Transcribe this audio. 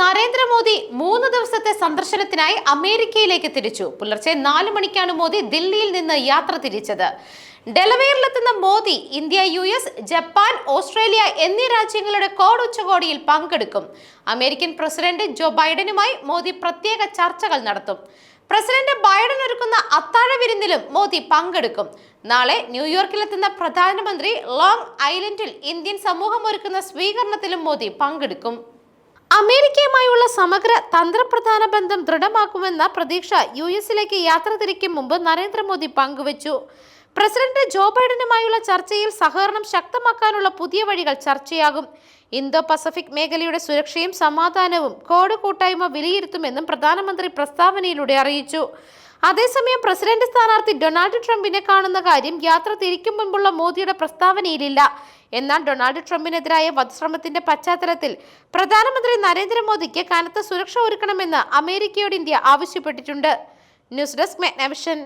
നരേന്ദ്രമോദി മൂന്ന് ദിവസത്തെ സന്ദർശനത്തിനായി അമേരിക്കയിലേക്ക് തിരിച്ചു. പുലർച്ചെ നാല് മണിക്കാണ് മോദി ദില്ലിയിൽ നിന്ന് യാത്ര തിരിച്ചത്. ഡെലവെയറിലെത്തുന്ന Modi India U S Japan Australia എന്നീ രാജ്യങ്ങളുടെ കോഡ് ഉച്ചകോടിയിൽ പങ്കെടുക്കും. അമേരിക്കൻ പ്രസിഡന്റ് ജോ ബൈഡനുമായി മോദി പ്രത്യേക ചർച്ചകൾ നടത്തും. പ്രസിഡന്റ് ബൈഡൻ ഒരുക്കുന്ന അത്താഴ വിരുന്നിലും മോദി പങ്കെടുക്കും. നാളെ ന്യൂയോർക്കിലെത്തുന്ന പ്രധാനമന്ത്രി ലോങ് ഐലൻഡിൽ ഇന്ത്യൻ സമൂഹം ഒരുക്കുന്ന സ്വീകരണത്തിലും മോദി പങ്കെടുക്കും. അമേരിക്കയുമായുള്ള സമഗ്ര തന്ത്രപ്രധാന ബന്ധം ദൃഢമാക്കുമെന്ന പ്രതീക്ഷ യു എസിലേക്ക് യാത്ര തിരിക്കും മുമ്പ് നരേന്ദ്രമോദി പങ്കുവച്ചു. പ്രസിഡന്റ് ജോ ബൈഡനുമായുള്ള ചർച്ചയിൽ സഹകരണം ശക്തമാക്കാനുള്ള പുതിയ വഴികൾ ചർച്ചയാകും. ഇന്തോ പസഫിക് മേഖലയുടെ സുരക്ഷയും സമാധാനവും കോഡ് കൂട്ടായ്മ വിലയിരുത്തുമെന്നും പ്രധാനമന്ത്രി പ്രസ്താവനയിലൂടെ അറിയിച്ചു. അതേസമയം പ്രസിഡന്റ് സ്ഥാനാർത്ഥി ഡൊണാൾഡ് ട്രംപിനെ കാണുന്ന കാര്യം യാത്ര തിരിക്കും മുമ്പുള്ള മോദിയുടെ പ്രസ്താവനയിലില്ല. എന്നാൽ ഡൊണാൾഡ് ട്രംപിനെതിരായ വധശ്രമത്തിന്റെ പശ്ചാത്തലത്തിൽ പ്രധാനമന്ത്രി നരേന്ദ്രമോദിക്ക് കനത്ത സുരക്ഷ ഒരുക്കണമെന്ന് അമേരിക്കയോട് ഇന്ത്യ ആവശ്യപ്പെട്ടിട്ടുണ്ട്. News desk മെഗ്നവിഷൻ.